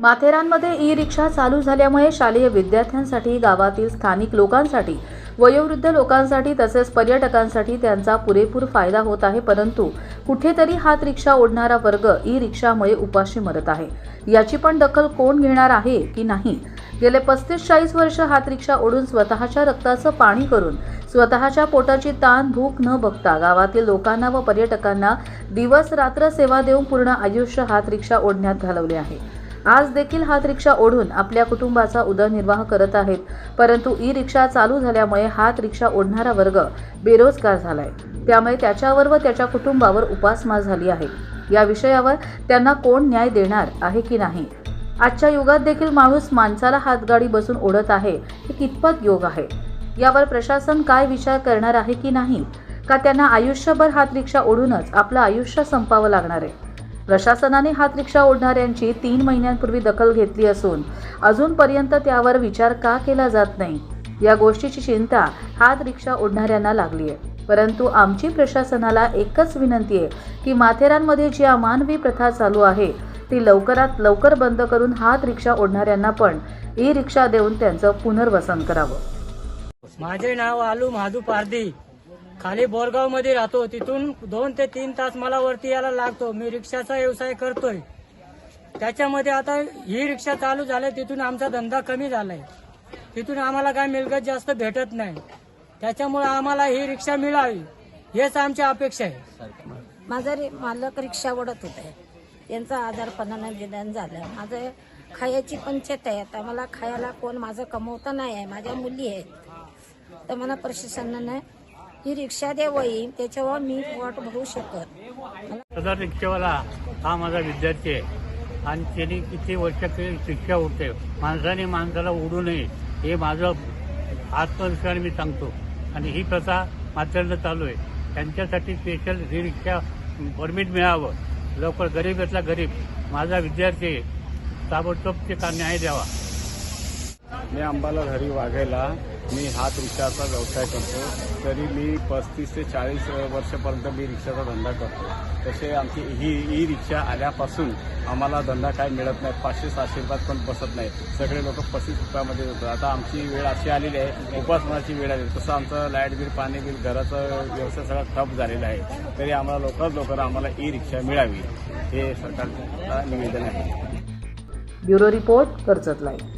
माथेरानमध्ये E रिक्षा चालू झाल्यामुळे शालेय विद्यार्थ्यांसाठी गावातील स्थानिक लोकांसाठी वयोवृद्ध लोकांसाठी तसेच पर्यटकांसाठी त्यांचा पुरेपूर फायदा होत आहे. परंतु कुठेतरी हात रिक्षा ओढणारा वर्ग ई रिक्षामुळे उपाशी मरत आहे. याची पण दखल कोण घेणार आहे की नाही? गेले पस्तीस चाळीस वर्ष हात रिक्षा ओढून स्वतःच्या रक्ताचं पाणी करून स्वतःच्या पोटाची ताण भूक न बघता गावातील लोकांना व पर्यटकांना दिवस रात्र सेवा देऊन पूर्ण आयुष्य हात रिक्षा ओढण्यात घालवले आहे. आज देखील हात रिक्षा ओढून आपल्या कुटुंबाचा उदरनिर्वाह करत आहेत परंतु ई रिक्षा चालू झाल्यामुळे हात रिक्षा ओढणारा वर्ग बेरोजगार झालाय. त्यामुळे त्याच्यावर व त्याच्या कुटुंबावर उपासमार झाली आहे. या विषयावर त्यांना कोण न्याय देणार आहे की नाही? आजच्या युगात देखील माणूस माणसाला हातगाडी बसून ओढत आहे. हे कितपत योग आहे? यावर प्रशासन काय विचार करणार आहे की नाही? का त्यांना आयुष्यभर हात रिक्षा ओढूनच आपलं आयुष्य संपावं लागणार आहे? प्रशासनाने हात रिक्षा ओढणाऱ्यांची तीन महिन्यांपूर्वी दखल घेतली असून अजूनपर्यंत त्यावर विचार का केला जात नाही? या गोष्टीची चिंता हात रिक्षा ओढणाऱ्यांना लागली आहे. परंतु आमची प्रशासनाला एकच विनंती आहे की माथेरानमध्ये जी अमानवी प्रथा चालू आहे ती लवकरात लवकर बंद करून हात रिक्षा ओढणाऱ्यांना पण ई रिक्षा देऊन त्यांचं पुनर्वसन करावं. माझे नाव आलू महादू पारदी खाली बोरगावमध्ये राहतो. तिथून दोन ते तीन तास मला वरती यायला लागतो. मी रिक्षाचा व्यवसाय करतोय. त्याच्यामध्ये आता ही रिक्षा चालू झाली. तिथून आमचा धंदा कमी झालाय. तिथून आम्हाला काय मिळकत जास्त भेटत नाही. त्याच्यामुळे आम्हाला ही रिक्षा मिळावी हेच आमची अपेक्षा आहे. माझा रि- मालक रिक्षा ओढत होते. यांचा आजारपणानं निधन झालं. माझं खायची पंचायत आहे. आता मला खायला कोण माझं कमवतं नाही आहे. माझ्या मुली आहेत. तर मला प्रशासनानं ही रिक्षा द्यावी. त्याच्यावर मी वाट भरू शकत. सदर रिक्षावाला हा माझा विद्यार्थी आहे. आणि त्यांनी किती वर्ष शिक्षा होते माणसाने माणसाला उडू नये. हे माझं आत्मविश्वास मी सांगतो. आणि ही प्रथा मात्र चालू आहे. त्यांच्यासाठी स्पेशल ही रिक्षा परमिट मिळावं. लवकर गरीब घेतला गरीब. माझा विद्यार्थी ताबडतोब ते का न्याय द्यावा. मी अंबाला घरी वाघायला मी हात रिक्षाचा व्यवसाय करतो. तरी मी पस्तीस ते चाळीस वर्षापर्यंत मी रिक्षाचा धंदा करतो. तसे आमची ही ई रिक्षा आल्यापासून आम्हाला धंदा काय मिळत नाही. पाचशे सहाशे रुपयात पण बसत नाही. सगळे लोक पस्तीस रुपयामध्ये होतं आता आमची वेळ अशी आलेली आहे. उपासनाची वेळ आली. तसं आमचं लाइट बिल पाणी बिल घराचं व्यवसाय सगळा ठप झालेला आहे. तरी आम्हाला लवकरात लवकर आम्हाला ई रिक्षा मिळावी हे सरकारचं निवेदन आहे. Bureau report Karjat live.